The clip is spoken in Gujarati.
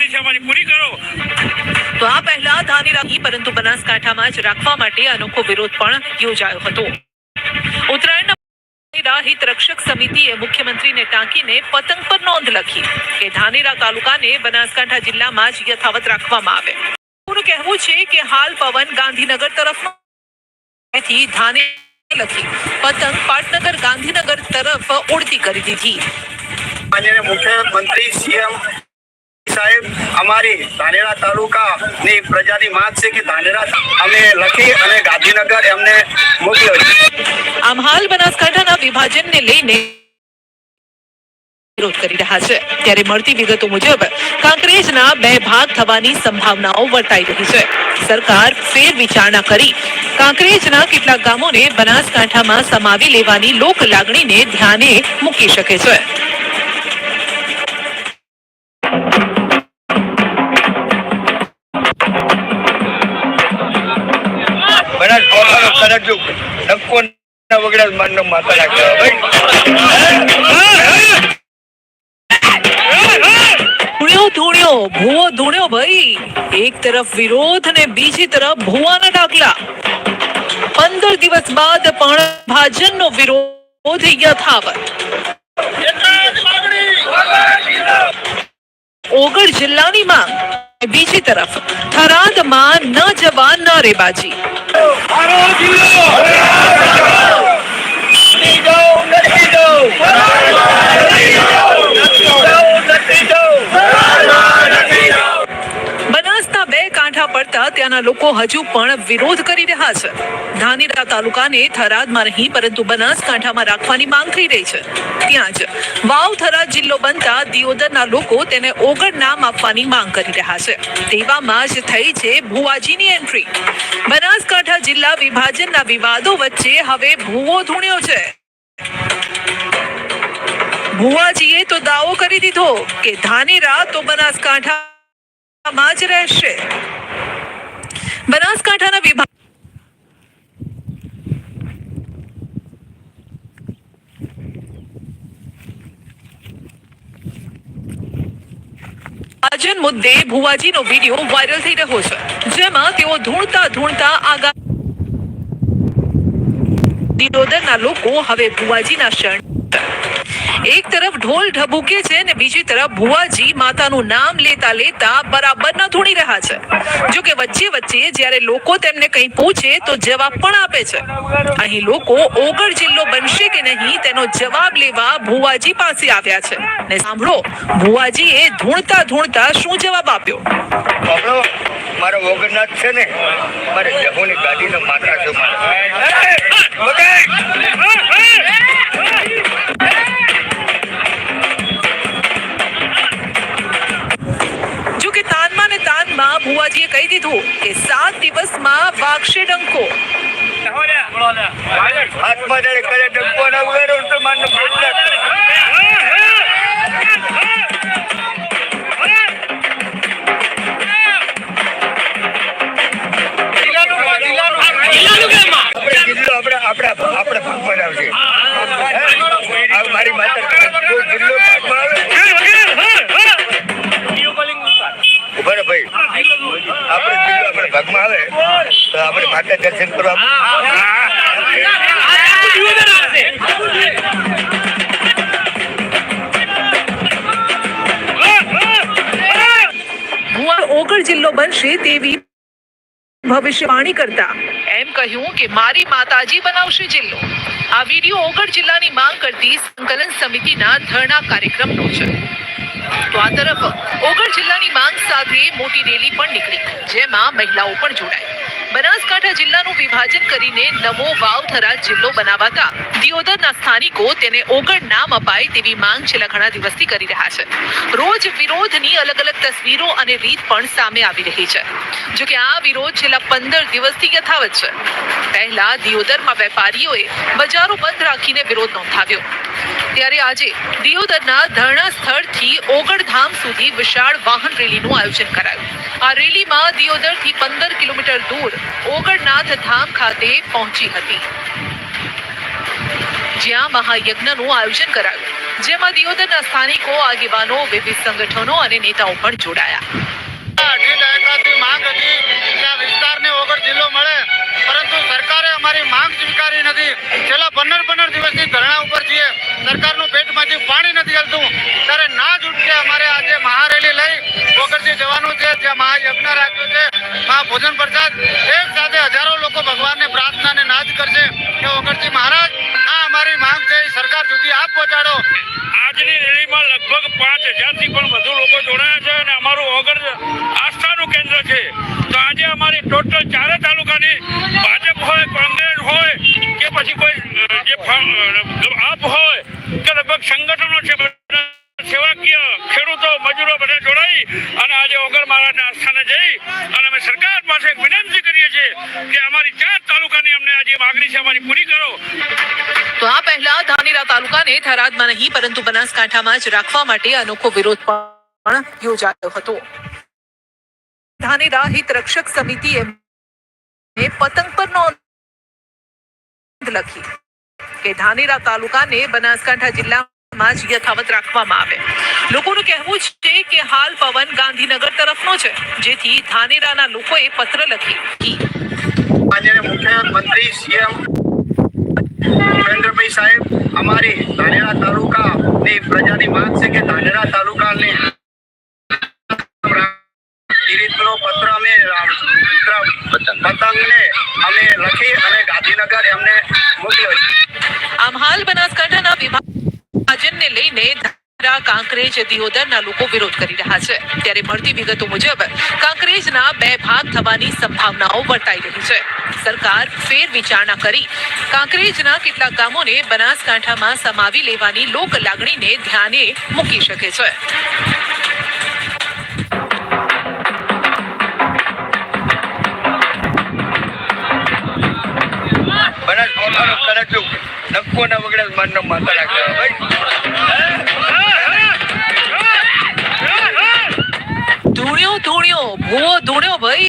માગણી છે અમારી પૂરી કરો. તો આ પહેલા ધાની રાખી પરંતુ બનાસકાંઠામાં જ રાખવા માટે અનોખો વિરોધ પણ યોજાયો હતો. ઉત્તરાયણના હિત રક્ષક સમિતિએ મુખ્યમંત્રીને ટાંકીને પતંગ પર નોંધ લખી કે ધાનેરા તાલુકાને બનાસકાંઠા જિલ્લામાં જ યથાવત રાખવામાં આવે. તેઓનું કહેવું છે કે હાલ પવન ગાંધીનગર તરફથી ધાને લખી પતંગ પાટનગર ગાંધીનગર તરફ ઉડતી કરી દીધી. માનનીય મુખ્યમંત્રી સીએમ ત્યારે મળતી વિગતો મુજબ, કાંકરેજના બે ભાગ થવાની સંભાવનાઓ વર્તાઈ રહી છે. સરકાર ફેર વિચારણા કરી કાંકરેજના કેટલાક ગામોને બનાસકાંઠામાં સમાવી લેવાની લોક લાગણીને ધ્યાને મૂકી શકે છે. કોઠાનો કરજો ધક્કો ના વગડા માનનો માતા રાખે ધૂણ્યો ધૂણ્યો ભૂવો ધૂણ્યો ભાઈ એક તરફ વિરોધ અને બીજી તરફ ભૂવાના ડાકલા પંદર દિવસ બાદ પણ ભાજનનો વિરોધ યથાવત ઓગળ જિલ્લાની માંગ બીજી તરફ થરાદમાં ન જવા ન રેબાજી કાંઠા ત્યાંના લોકો હજુ પણ વિરોધ કરી રહ્યા છે. ધાનેરા તાલુકાને થરાદમાં નહીં પરંતુ બનાસકાંઠામાં રાખવાની માંગ થઈ રહી છે. ત્યાં જ વાવ થરાદ જિલ્લો બનતા દિયોદરના લોકો તેને ઓગળ નામ આપવાની માંગ કરી રહ્યા છે. તેવામાં જ થઈ છે ભુવાજીની એન્ટ્રી. બનાસકાંઠા જિલ્લા વિભાજનના વિવાદો વચ્ચે હવે ભૂવો ધૂણ્યો છે. ભુવાજીએ તો દાવો કરી દીધો કે ધાનેરા તો બનાસકાંઠામાં જ રહેશે. બનાસકાંઠાના વિભાગ આજન મુદ્દે ભુવાજીનો વીડિયો વાયરલ થઈ રહ્યો છે, જેમાં તેઓ ધૂણતા ધૂણતા આગા દિયોદરના લોકો હવે ભુવાજીના શરણ એક તરફ ઢોલ ઢબુકે છે ને બીજી તરફ ભુવાજી માતાનું નામ લેતા લેતા બરાબર ન ધૂણી રહ્યા છે. જો કે વચ્ચે વચ્ચે જ્યારે લોકો તેમને કંઈ પૂછે તો જવાબ પણ આપે છે. અહીં લોકો ઓગળ જિલ્લો બનશે કે નહીં તેનો જવાબ લેવા ભુવાજી પાસે આવ્યા છે. ને સાંભળો ભુવાજીએ ધૂણતા ધૂણતા શું જવાબ આપ્યો? મારો વગરનાથ છે ને મારે જહોની ગાડીનો માતા છે જો હાથમાં જ્યારે કરે ડબ્બો વગર તો માનનો આવશે મારી માતા જિલ્લો ઊભા ભાઈ. આપણે જિલ્લો આપણે ભાગમાં આવે. તો આપણે માતા દર્શન કરવા. ઓગળ જિલ્લો બનશે તેવી ભવિષ્યવાણી કરતા. એમ કહ્યું કે મારી માતાજી બનાવશે જિલ્લો. આ વીડિયો ઓગળ જિલ્લાની માંગ કરતી સંકલન સમિતિના ધરણા કાર્યક્રમનો છે. તો આ તરફ ઓગળ જિલ્લાની માંગ સાથે મોટી રેલી પણ નીકળી, જેમાં મહિલાઓ પણ જોડાઈ બનાસકાંઠા જિલ્લાનું વિભાજન કરીને નવો વાવથરા જિલ્લો બનાવાતા. દિયોદરના સ્થાનિકો તેને ઓગળ નામ અપાય તેવી માંગ છેલ્લા ઘણા દિવસથી કરી રહ્યા છે. રોજ વિરોધની અલગ અલગ તસવીરો અને રીત પણ સામે આવી રહી છે. જો કે આ વિરોધ છેલ્લા પંદર દિવસથી યથાવત છે. પહેલા દિયોદરમાં વેપારીઓએ બજારો બંધ રાખીને વિરોધ નોંધાવ્યો. ત્યારે આજે દિયોદરના ધરણા સ્થળથી ઓગળધામ સુધી વિશાળ વાહન રેલીનું આયોજન કરાયું. આ રેલીમાં દિયોદરથી પંદર કિલોમીટર દૂર ઓગળનાથ ધામ ખાતે પહોંચી હતી. જ્યાં મહાયજ્ઞનું આયોજન કરાયું. જેમાં દિયોદરના સ્થાનિકો, આગેવાનો, વિવિધ સંગઠનો અને નેતાઓ પણ જોડાયા. માંગ હતી કે આ વિસ્તારને ઓગળ જિલ્લો મળે. પરંતુ સરકારે અમારી માંગ સ્વીકારી નથી. છેલ્લા પંદર પંદર દિવસથી ધરણા ઉપર છીએ. સરકારનું પેટમાંથી પાણી નથી હલતું. ત્યારે ના છૂટકે અમારે આજે મહારેલી લઈ વગરથી જવાનું છે. જ્યાં મહાયજ્ઞ રાખ્યું છે. મહાભોજન પ્રસાદ. એક સાથે હજારો લોકો ભગવાનને પ્રાર્થના અને નાદ કરશે કે વગરથી મહારાજ, આ અમારી માંગ છે સરકાર સુધી આપ પહોંચાડો. આજની રેલીમાં લગભગ પાંચ હજારથી પણ વધુ લોકો જોડાયા છે અને અમારું ઓગર આસ્થાનું કેન્દ્ર છે. તો આજે અમારી ટોટલ ચારે તાલુકાની ભાજપ હોય, કોંગ્રેસ હોય, કે પછી કોઈ જે આપ હોય, કે લગભગ સંગઠનો છે સેવાકીય ખેડૂતો, મજૂરો બધા જોડાઈ અને આજે ઓગર મહારાજના આસ્થાને જઈ અમે સરકાર પાસે વિનંતી કરીએ છીએ કે અમારી ચાર તાલુકાની અમને આજે માગણી છે, અમારી પૂરી કરો. તો આ પહેલા ધાનેરા તાલુકાને થરાદમાં નહીં, પરંતુ બનાસકાંઠામાં જ રાખવા માટે અનોખો વિરોધ પણ યોજાયો હતો. ધાનેરા હિત રક્ષક સમિતિએ પતંગ પર નોંધ લખી કે ધાનેરા તાલુકાને બનાસકાંઠા જિલ્લામાં જ યથાવત રાખવામાં આવે. લોકોનું કહેવું છે કે હાલ પવન ગાંધીનગર તરફનો છે જેથી ધાનેરાના લોકોએ પત્ર લખી. મુખ્યમંત્રી સીએમ ભૂપેન્દ્રભાઈ સાહેબ અમારી ધાનેરા તાલુકાની પ્રજાની માંગ છે કે ધાનેરા તાલુકાને પત્ર અમે પતંગને અમે લખી અને ગાંધીનગર એમને મોકલ્યો છે. આમ હાલ બનાસકાંઠાના વિભાજનને લઈને કાંકરેજ દિયોદરના લોકો વિરોધ કરી રહ્યા છે. ત્યારે મળતી વિગતો મુજબ, કાંકરેજના બે ભાગ થવાની સંભાવનાઓ વર્તાઈ રહી છે. સરકાર ફેર વિચારણા કરી કાંકરેજના કેટલાક ગામોને બનાસકાંઠામાં સમાવી લેવાની લોક લાગણીને ધ્યાને મૂકી શકે છે. બનાસ નક્કો ના વગડા માનનો માતા રાખે ભાઈ ધૂણ્યો ધૂણ્યો ભૂવો ધૂણ્યો ભાઈ.